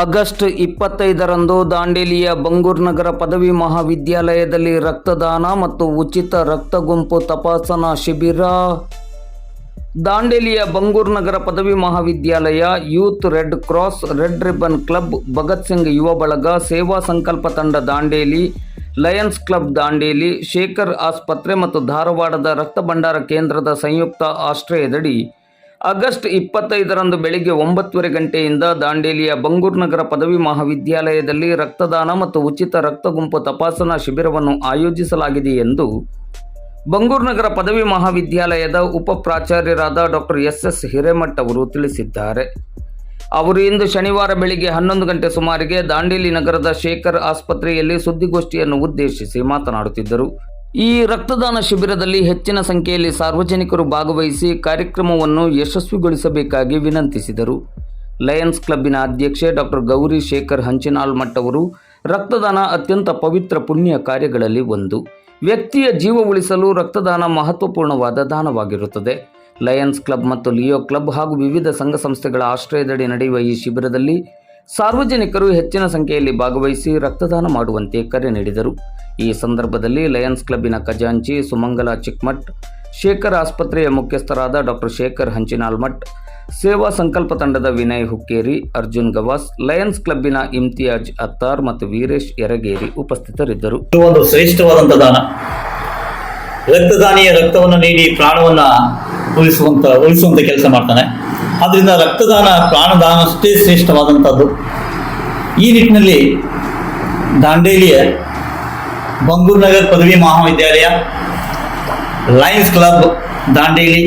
August ಇಪ್ಪತ್ತೈದರಂದು ದಾಂಡೇಲಿಯ ಬಂಗೂರ್ ನಗರ ಪದವಿ ಮಹಾವಿದ್ಯಾಲಯದಲ್ಲಿ ರಕ್ತದಾನ ಮತ್ತು ಉಚಿತ ರಕ್ತ ಗುಂಪು ತಪಾಸಣಾ ಶಿಬಿರ. ದಾಂಡೇಲಿಯ ಬಂಗೂರ್ ನಗರ ಪದವಿ ಮಹಾವಿದ್ಯಾಲಯ Youth Red Cross Red Ribbon Club Bhagat Singh ಯುವ ಬಳಗ ಸೇವಾ ಸಂಕಲ್ಪ ತಂಡ ದಾಂಡೇಲಿ, ಲಯನ್ಸ್ ಕ್ಲಬ್ ದಾಂಡೇಲಿ, ಶೇಖರ್ ಆಸ್ಪತ್ರೆ ಮತ್ತು ಧಾರವಾಡದ ರಕ್ತ ಭಂಡಾರ ಕೇಂದ್ರದ ಸಂಯುಕ್ತ ಆಶ್ರಯದಡಿ ಆಗಸ್ಟ್ ಇಪ್ಪತ್ತೈದರಂದು ಬೆಳಿಗ್ಗೆ ಒಂಬತ್ತುವರೆ ಗಂಟೆಯಿಂದ ದಾಂಡೇಲಿಯ ಬಂಗೂರ್ ನಗರ ಪದವಿ ಮಹಾವಿದ್ಯಾಲಯದಲ್ಲಿ ರಕ್ತದಾನ ಮತ್ತು ಉಚಿತ ರಕ್ತ ಗುಂಪು ತಪಾಸಣಾ ಶಿಬಿರವನ್ನು ಆಯೋಜಿಸಲಾಗಿದೆ ಎಂದು ಬಂಗೂರ್ ನಗರ ಪದವಿ ಮಹಾವಿದ್ಯಾಲಯದ ಉಪ ಪ್ರಾಚಾರ್ಯರಾದ ಡಾಕ್ಟರ್ ಎಸ್ ಎಸ್ ಹಿರೇಮಠ್ ಅವರು ತಿಳಿಸಿದ್ದಾರೆ. ಅವರು ಇಂದು ಶನಿವಾರ ಬೆಳಿಗ್ಗೆ ಹನ್ನೊಂದು ಗಂಟೆ ಸುಮಾರಿಗೆ ದಾಂಡೇಲಿ ನಗರದ ಶೇಖರ್ ಆಸ್ಪತ್ರೆಯಲ್ಲಿ ಸುದ್ದಿಗೋಷ್ಠಿಯನ್ನು ಉದ್ದೇಶಿಸಿ ಮಾತನಾಡುತ್ತಿದ್ದರು. ಈ ರಕ್ತದಾನ ಶಿಬಿರದಲ್ಲಿ ಹೆಚ್ಚಿನ ಸಂಖ್ಯೆಯಲ್ಲಿ ಸಾರ್ವಜನಿಕರು ಭಾಗವಹಿಸಿ ಕಾರ್ಯಕ್ರಮವನ್ನು ಯಶಸ್ವಿಗೊಳಿಸಬೇಕಾಗಿ ವಿನಂತಿಸಿದರು. ಲಯನ್ಸ್ ಕ್ಲಬ್ಬಿನ ಅಧ್ಯಕ್ಷೆ ಡಾಕ್ಟರ್ ಗೌರಿ ಶೇಖರ್ ಹಂಚಿನಾಳ್ ಅವರು ರಕ್ತದಾನ ಅತ್ಯಂತ ಪವಿತ್ರ ಪುಣ್ಯ ಕಾರ್ಯಗಳಲ್ಲಿ ಒಂದು. ವ್ಯಕ್ತಿಯ ಜೀವ ಉಳಿಸಲು ರಕ್ತದಾನ ಮಹತ್ವಪೂರ್ಣವಾದ ದಾನವಾಗಿರುತ್ತದೆ. ಲಯನ್ಸ್ ಕ್ಲಬ್ ಮತ್ತು ಲಿಯೋ ಕ್ಲಬ್ ಹಾಗೂ ವಿವಿಧ ಸಂಘ ಸಂಸ್ಥೆಗಳ ಆಶ್ರಯದಡಿ ನಡೆಯುವ ಈ ಶಿಬಿರದಲ್ಲಿ ಸಾರ್ವಜನಿಕರು ಹೆಚ್ಚಿನ ಸಂಖ್ಯೆಯಲ್ಲಿ ಭಾಗವಹಿಸಿ ರಕ್ತದಾನ ಮಾಡುವಂತೆ ಕರೆ ನೀಡಿದರು. ಈ ಸಂದರ್ಭದಲ್ಲಿ ಲಯನ್ಸ್ ಕ್ಲಬ್ಬಿನ ಖಜಾಂಚಿ ಸುಮಂಗಲ ಚಿಕ್ಮಠ್, ಶೇಖರ್ ಆಸ್ಪತ್ರೆಯ ಮುಖ್ಯಸ್ಥರಾದ ಡಾಕ್ಟರ್ ಶೇಖರ್ ಹಂಚಿನಾಲ್ಮಠ್ ಸೇವಾ ಸಂಕಲ್ಪ ತಂಡದ ವಿನಯ್ ಹುಕ್ಕೇರಿ, ಅರ್ಜುನ್ ಗವಾಸ್, ಲಯನ್ಸ್ ಕ್ಲಬ್ಬಿನ ಇಮ್ತಿಯಾಜ್ ಅತ್ತಾರ್ ಮತ್ತು ವೀರೇಶ್ ಯರಗೇರಿ ಉಪಸ್ಥಿತರಿದ್ದರು. ಒಂದು ಶ್ರೇಷ್ಠವಾದಂಥ ದಾನ. ರಕ್ತದಾನಿಯ ರಕ್ತವನ್ನು ನೀಡಿ ಪ್ರಾಣವನ್ನ ಉಳಿಸುವಂತ ಉಳಿಸುವಂತ ಕೆಲಸ ಮಾಡ್ತಾನೆ. ಆದ್ರಿಂದ ರಕ್ತದಾನ, ಪ್ರಾಣದಾನ ಅಷ್ಟೇ ಶ್ರೇಷ್ಠವಾದಂಥದ್ದು. ಈ ನಿಟ್ಟಿನಲ್ಲಿ ದಾಂಡೇಲಿಯ ಬಂಗೂರು ನಗರ್ ಪದವಿ ಮಹಾವಿದ್ಯಾಲಯ, ಲಯನ್ಸ್ ಕ್ಲಬ್, ದಾಂಡೇಲಿ,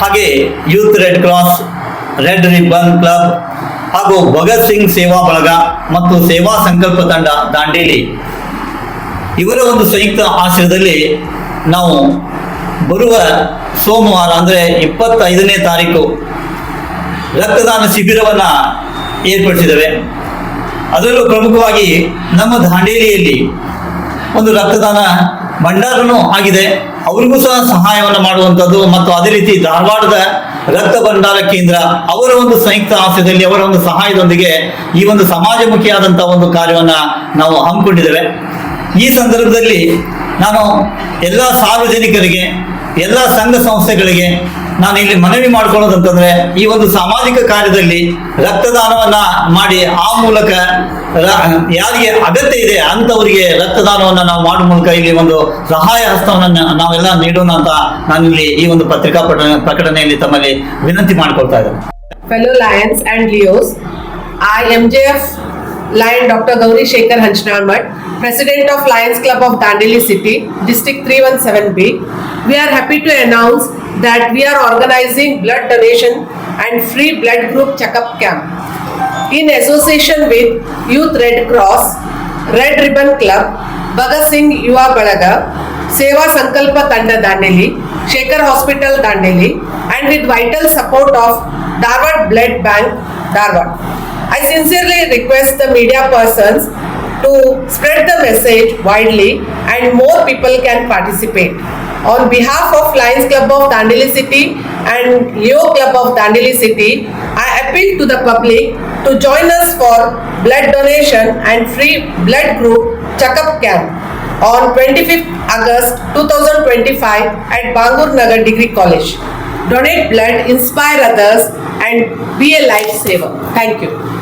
ಹಾಗೆ Youth Red Cross, Red Ribbon Club, ಹಾಗೂ ಭಗತ್ ಸಿಂಗ್ ಸೇವಾ ಬಳಗ ಮತ್ತು ಸೇವಾ ಸಂಕಲ್ಪ ತಂಡ ದಾಂಡೇಲಿ. ಇವರ ಒಂದು ಸಂಯುಕ್ತ ಆಶ್ರಯದಲ್ಲಿ ನಾವು ಬರುವ ಸೋಮವಾರ, ಅಂದರೆ ಇಪ್ಪತ್ತೈದನೇ ತಾರೀಕು ರಕ್ತದಾನ ಶಿಬಿರವನ್ನ ಏರ್ಪಡಿಸಿದ್ದೇವೆ. ಅದರಲ್ಲೂ ಪ್ರಮುಖವಾಗಿ ನಮ್ಮ ದಾಂಡೇಲಿಯಲ್ಲಿ ಒಂದು ರಕ್ತದಾನ ಭಂಡಾರನೂ ಆಗಿದೆ. ಅವರಿಗೂ ಸಹ ಸಹಾಯವನ್ನು ಮಾಡುವಂಥದ್ದು ಮತ್ತು ಅದೇ ರೀತಿ ಧಾರವಾಡದ ರಕ್ತ ಭಂಡಾರ ಕೇಂದ್ರ ಅವರ ಒಂದು ಸಂಯುಕ್ತ ಆಶ್ರಯದಲ್ಲಿ ಅವರ ಒಂದು ಸಹಾಯದೊಂದಿಗೆ ಈ ಒಂದು ಸಮಾಜಮುಖಿಯಾದಂತಹ ಒಂದು ಕಾರ್ಯವನ್ನ ನಾವು ಹಮ್ಮಿಕೊಂಡಿದ್ದೇವೆ. ಈ ಸಂದರ್ಭದಲ್ಲಿ ನಾನು ಎಲ್ಲ ಸಾರ್ವಜನಿಕರಿಗೆ, ಎಲ್ಲ ಸಂಘ ಸಂಸ್ಥೆಗಳಿಗೆ ನಾನು ಇಲ್ಲಿ ಮನವಿ ಮಾಡ್ಕೊಳ್ಳೋದಂತಂದ್ರೆ ಈ ಒಂದು ಸಾಮಾಜಿಕ ಕಾರ್ಯದಲ್ಲಿ ರಕ್ತದಾನವನ್ನ ಮಾಡಿ ಆ ಮೂಲಕ ಯಾರಿಗೆ ಅಗತ್ಯ ಇದೆ ಅಂತವರಿಗೆ ರಕ್ತದಾನವನ್ನ ನಾವು ಮಾಡುವ ಮೂಲಕ ಇಲ್ಲಿ ಒಂದು ಸಹಾಯ ಹಸ್ತವನ್ನ ನಾವೆಲ್ಲ ನೀಡೋಣ ಅಂತ ನಾನಿಲ್ಲಿ ಈ ಒಂದು ಪತ್ರಿಕಾ ಪ್ರಕಟಣೆ- ಪ್ರಕಟಣೆಯಲ್ಲಿ ತಮ್ಮಲ್ಲಿ ವಿನಂತಿ ಮಾಡ್ಕೊಳ್ತಾ ಇದ್ದೇನೆ. And Leos I M J MJF Lion Dr. Gauri Shekhar Hanchnalmat, President of Lions Club of Dandeli City, District 317B. We are happy to announce that we are organizing blood donation and free blood group checkup camp in association with Youth Red Cross, Red Ribbon Club, Bhagat Singh Yuva Balaga, Seva Sankalpa Tanda Dandeli, Shekhar Hospital Dandeli, and with vital support of Dharwad Blood Bank, Dharwad. I sincerely request the media persons to spread the message widely and more people can participate. On behalf of Lions Club of Dandeli City and Leo Club of Dandeli City, I appeal to the public to join us for blood donation and free blood group checkup camp on 25th August 2025 at Bangur Nagar Degree College. Donate blood, inspire others and be a lifesaver. Thank you.